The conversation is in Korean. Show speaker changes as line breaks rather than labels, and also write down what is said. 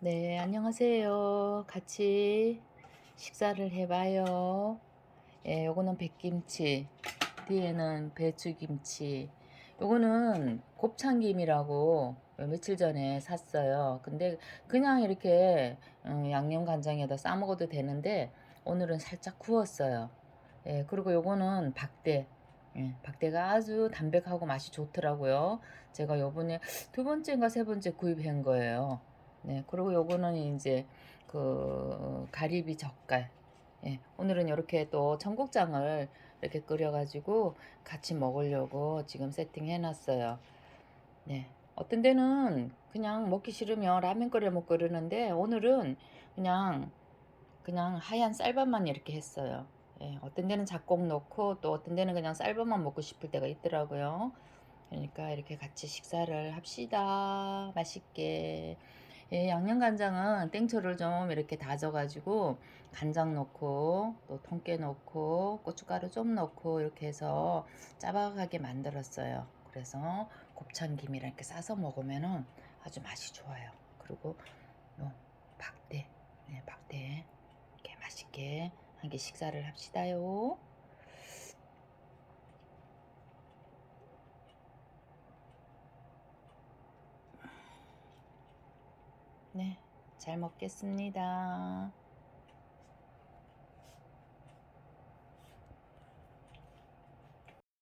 네, 안녕하세요. 같이 식사를 해봐요. 예, 요거는 백김치, 뒤에는 배추김치. 요거는 곱창김이라고 며칠 전에 샀어요. 근데 그냥 이렇게 음, 양념 간장에다 싸 먹어도 되는데 오늘은 살짝 구웠어요. 예, 그리고 요거는 박대. 예, 박대가 아주 담백하고 맛이 좋더라고요. 제가 요번에 두 번째인가 세 번째 구입한 거예요. 네, 그리고 요거는 이제 그 가리비 젓갈. 예, 오늘은 이렇게 또 청국장을 이렇게 끓여가지고 같이 먹으려고 지금 세팅해 놨어요. 네, 어떤 데는 그냥 먹기 싫으면 라면 끓여 먹고 그러는데 오늘은 그냥 그냥 하얀 쌀밥만 이렇게 했어요. 예, 어떤 데는 잡곡 넣고 또 어떤 데는 그냥 쌀밥만 먹고 싶을 때가 있더라고요. 그러니까 이렇게 같이 식사를 합시다. 맛있게. 예, 양념간장은 땡초를 좀 이렇게 다져가지고 간장 넣고 또 통깨 넣고 고춧가루 좀 넣고 이렇게 해서 짜박하게 만들었어요. 그래서 곱창김이랑 이렇게 싸서 먹으면은 아주 맛이 좋아요. 그리고 요 박대, 네, 박대 이렇게 맛있게 한 개 식사를 합시다요. 네, 잘 먹겠습니다.